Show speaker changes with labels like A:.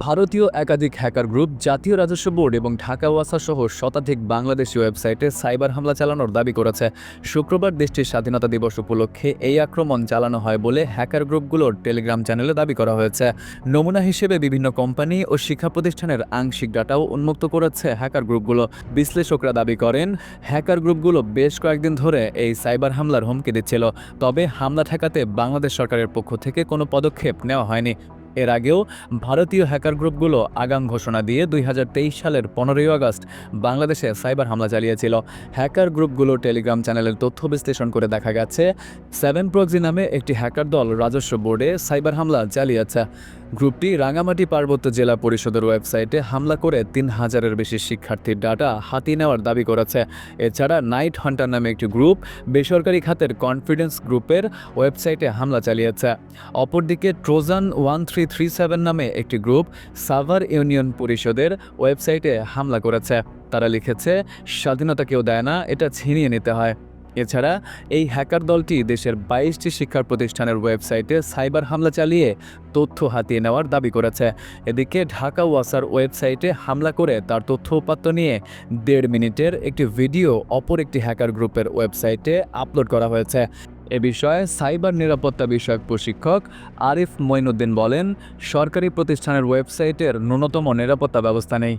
A: ভারতীয় একাধিক hacker group, জাতীয় রাজস্ব বোর্ড এবং ঢাকা ওয়াসা সহ শতাধিক বাংলাদেশি ওয়েবসাইটে সাইবার হামলা চালানোর দাবি করেছে। শুক্রবার দেশটির স্বাধীনতা দিবস উপলক্ষে এই আক্রমণ চালানো হয় বলে হ্যাকার গ্রুপগুলোর টেলিগ্রাম চ্যানেলে দাবি করা হয়েছে। নমুনা হিসেবে বিভিন্ন কোম্পানি ও শিক্ষা প্রতিষ্ঠানের আংশিক ডাটাও উন্মুক্ত করেছে হ্যাকার গ্রুপগুলো। বিশ্লেষকরা দাবি করেন, হ্যাকার গ্রুপগুলো বেশ কয়েকদিন ধরে এই সাইবার হামলার হুমকি দিচ্ছিল, তবে হামলা ঠেকাতে বাংলাদেশ সরকারের পক্ষ থেকে কোনো পদক্ষেপ নেওয়া হয়নি। এর আগেও ভারতীয় হ্যাকার গ্রুপগুলো আগাম ঘোষণা দিয়ে দুই হাজার তেইশ সালের পনেরোই আগস্ট বাংলাদেশে সাইবার হামলা চালিয়েছিল। হ্যাকার গ্রুপগুলো টেলিগ্রাম চ্যানেলের তথ্য বিশ্লেষণ করে দেখা গেছে, সেভেন প্রক্সি নামে একটি হ্যাকার দল রাজস্ব বোর্ডে সাইবার হামলা চালিয়েছে। গ্রুপটি রাঙামাটি পার্বত্য জেলা পরিষদের ওয়েবসাইটে হামলা করে তিন হাজারের বেশি শিক্ষার্থীর ডাটা হাতিয়ে নেওয়ার দাবি করেছে। এছাড়া নাইট হান্টার নামে একটি গ্রুপ বেসরকারি খাতের কনফিডেন্স গ্রুপের ওয়েবসাইটে হামলা চালিয়েছে। অপরদিকে Trojan one three three seven নামে একটি গ্রুপ সাভার ইউনিয়ন পরিষদের ওয়েবসাইটে হামলা করেছে। তারা লিখেছে, স্বাধীনতা কেউ দেয় না, এটা ছিনিয়ে নিতে হয়। এছাড়া এই হ্যাকার দলটি দেশের বাইশটি শিক্ষা প্রতিষ্ঠানের ওয়েবসাইটে সাইবার হামলা চালিয়ে তথ্য হাতিয়ে নেওয়ার দাবি করেছে। এদিকে ঢাকা ওয়াসার ওয়েবসাইটে হামলা করে তার তথ্য উপাত্ত নিয়ে দেড় মিনিটের একটি ভিডিও অপর একটি হ্যাকার গ্রুপের ওয়েবসাইটে আপলোড করা হয়েছে। এ বিষয়ে সাইবার নিরাপত্তা বিষয়ক প্রশিক্ষক আরিফ মঈনুদ্দিন বলেন, সরকারি প্রতিষ্ঠানের ওয়েবসাইটের ন্যূনতম নিরাপত্তা ব্যবস্থা নেই।